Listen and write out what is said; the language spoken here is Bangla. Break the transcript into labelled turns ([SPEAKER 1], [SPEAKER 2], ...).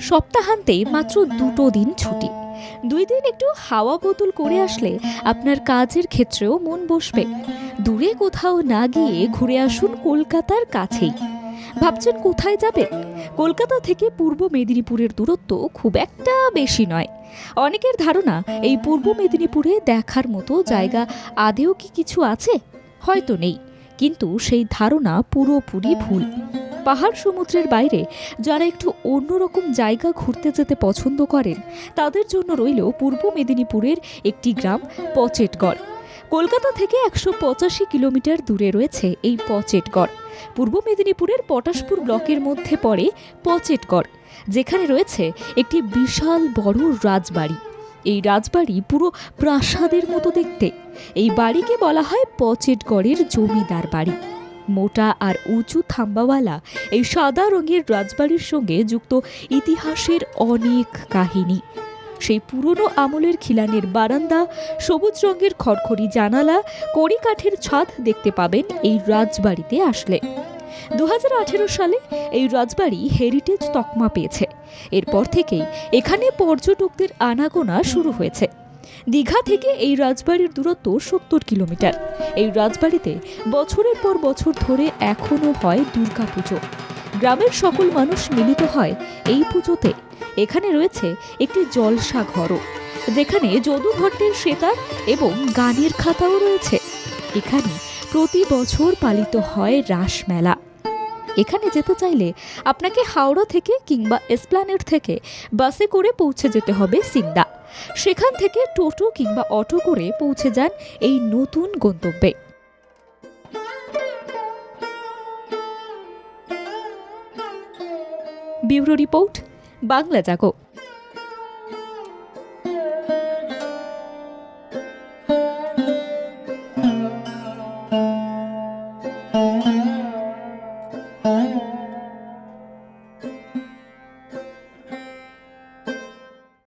[SPEAKER 1] সপ্তাহান্তে মাত্র দুটো দিন ছুটি। দুই দিন একটু হাওয়া বদল করে আসলে আপনার কাজের ক্ষেত্রেও মন বসবে। দূরে কোথাও না গিয়ে ঘুরে আসুন কলকাতার কাছেই। ভাবছেন কোথায় যাবে কলকাতা থেকে পূর্ব মেদিনীপুরের দূরত্ব খুব একটা বেশি নয়। অনেকের ধারণা, এই পূর্ব মেদিনীপুরে দেখার মতো জায়গা আদেও কি কিছু আছে? হয়তো নেই, কিন্তু সেই ধারণা পুরোপুরি ভুল। পাহাড় সমুদ্রের বাইরে যারা একটু অন্যরকম জায়গা ঘুরতে যেতে পছন্দ করেন, তাদের জন্য রইল পূর্ব মেদিনীপুরের একটি গ্রাম, পচেটগড়। কলকাতা থেকে একশো পঁচাশি কিলোমিটার দূরে রয়েছে এই পচেটগড়। পূর্ব মেদিনীপুরের পটাশপুর ব্লকের মধ্যে পড়ে পচেটগড়, যেখানে রয়েছে একটি বিশাল বড় রাজবাড়ি। এই রাজবাড়ি পুরো প্রাসাদের মতো দেখতে। এই বাড়িকে বলা হয় পচেটগড়ের জমিদার বাড়ি। মোটা আর উঁচু থাম্বাওয়ালা এই সাদা রঙের রাজবাড়ির সঙ্গে যুক্ত ইতিহাসের অনেক কাহিনী। সেই পুরনো আমলের খিলানের বারান্দা, সবুজ রঙের খড়খড়ি জানালা, কড়ি কাঠের ছাদ দেখতে পাবেন এই রাজবাড়িতে আসলে। দু হাজার আঠেরো সালে এই রাজবাড়ি হেরিটেজ তকমা পেয়েছে। এরপর থেকেই এখানে পর্যটকদের আনাগোনা শুরু হয়েছে। দীঘা থেকে এই রাজবাড়ির দূরত্ব সত্তর কিলোমিটার। এই রাজবাড়িতে বছরের পর বছর ধরে এখনও হয় দুর্গাপুজো। গ্রামের সকল মানুষ মিলিত হয় এই পুজোতে। এখানে রয়েছে একটি জলসা ঘরও, যেখানে যদু সেতার এবং গানের খাতাও রয়েছে। এখানে প্রতি বছর পালিত হয় রাসমেলা এখানে যেতে চাইলে আপনাকে হাওড়া থেকে কিংবা এসপ্লানেট থেকে বাসে করে পৌঁছে যেতে হবে সিংদা সেখান থেকে টোটো কিংবা অটো করে পৌঁছে যান এই নতুন গন্তব্যে। Bureau report, Bangla Jago.